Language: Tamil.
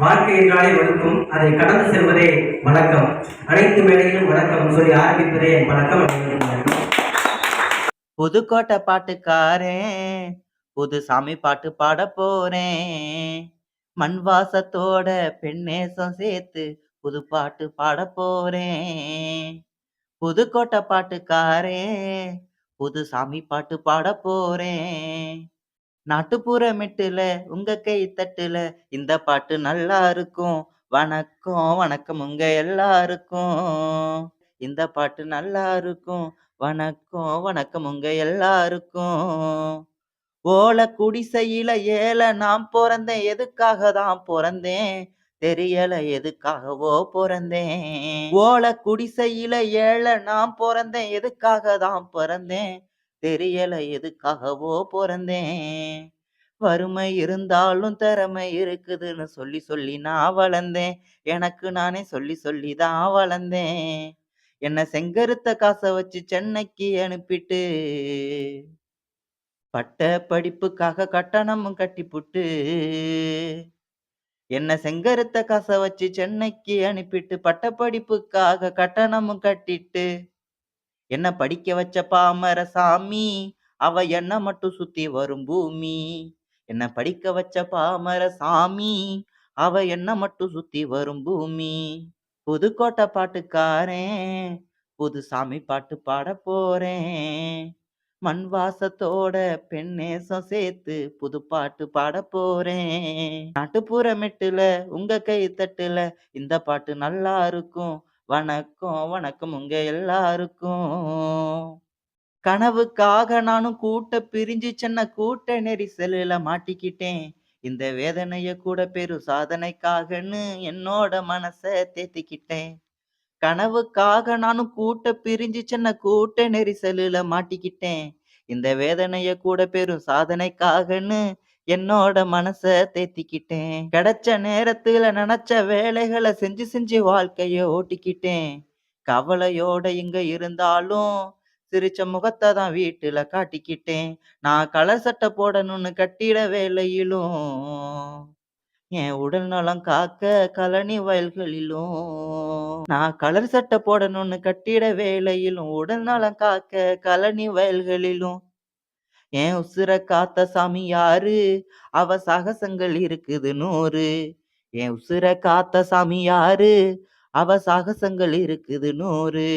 வாழ்க்கை என்றாலே ஒழுக்கும் அதை கடந்து செல்வதே வணக்கம் அனைத்து மேடையிலும் வணக்கம் சொல்லி ஆரம்பிப்பதே என் வணக்கம். புதுக்கோட்டை பாட்டுக்காரேன் புது சாமி பாட்டு பாட போறேன் மண் வாசத்தோட பெண்ணேசம் சேர்த்து புது பாட்டு பாட போறேன் புதுக்கோட்டை பாட்டுக்காரன் புது சாமி பாட்டு பாட போறேன் நாட்டுப்புற மெட்டுல உங்க கை தட்டுல இந்த பாட்டு நல்லா இருக்கும். வணக்கம் வணக்கம் உங்க எல்லாருக்கும். இந்த பாட்டு நல்லா இருக்கும். வணக்கம் வணக்கம் உங்க எல்லாருக்கும். ஓல குடிசையில ஏல நான் பிறந்தேன். எதுக்காக தான் பிறந்தேன்? தெரியல எதுக்காகவோ பிறந்தேன். ஓல குடிசையில ஏழ நான் பிறந்தேன். எதுக்காக தான் பிறந்தேன்? தெரியல எதுக்காகவோ பிறந்தேன். வறுமை இருந்தாலும் திறமை இருக்குதுன்னு சொல்லி சொல்லி நான் வளர்ந்தேன். எனக்கு நானே சொல்லி சொல்லி தான் வளர்ந்தேன். என்ன செங்கருத்த காசை வச்சு சென்னைக்கு அனுப்பிட்டு பட்ட படிப்புக்காக கட்டணமும் கட்டிப்புட்டு என்ன செங்கருத்த காசை வச்சு சென்னைக்கு அனுப்பிட்டு பட்ட படிப்புக்காக கட்டணமும் கட்டிட்டு என்ன படிக்க வச்ச பாமர சாமி அவ என்ன மட்டும் சுத்தி வரும் பூமி. என்ன படிக்க வச்ச பாமர சாமி அவ என்ன மட்டும் சுத்தி வரும் பூமி. புதுக்கோட்டை பாட்டுக்காரன் புது சாமி பாட்டு பாட போறேன். மண் வாசத்தோட பெண்ணேசம் சேர்த்து புது பாட்டு பாட போறேன். நாட்டுப்புற மெட்டுல உங்க கை தட்டுல இந்த பாட்டு நல்லா இருக்கும். வணக்கம் வணக்கம் உங்க எல்லாருக்கும். கனவுக்காக நானும் கூட்ட பிரிஞ்சு சென்ன கூட்ட நெரிசலில் மாட்டிக்கிட்டேன். இந்த வேதனைய கூட பெரும் சாதனைக்காகன்னு என்னோட மனசை தேத்திக்கிட்டேன். கனவுக்காக நானும் கூட்ட பிரிஞ்சு சென்ன கூட்ட நெரிசலில் மாட்டிக்கிட்டேன். இந்த வேதனைய கூட பெரும் சாதனைக்காகன்னு என்னோட மனச தேத்திக்கிட்டேன். கிடைச்ச நேரத்துல நினைச்ச வேலைகளை செஞ்சு செஞ்சு வாழ்க்கைய ஓட்டிக்கிட்டேன். கவலையோட இங்க இருந்தாலும் சிரிச்ச முகத்தை தான் வீட்டுல காட்டிக்கிட்டேன். நான் கலர் சட்டை போடணும்னு கட்டிட வேலையிலும் என் உடல் நலம் காக்க கழனி வயல்களிலும் நான் கலர் சட்டை போடணும்னு கட்டிட வேலையிலும் உடல் நலம் காக்க கழனி வயல்களிலும் என் உசுர காத்த சாமி யாரு? அவ சாகசங்கள் இருக்குது நூறு. என் உசுர காத்த சாமி யாரு? அவ சாகசங்கள் இருக்குது நூறு.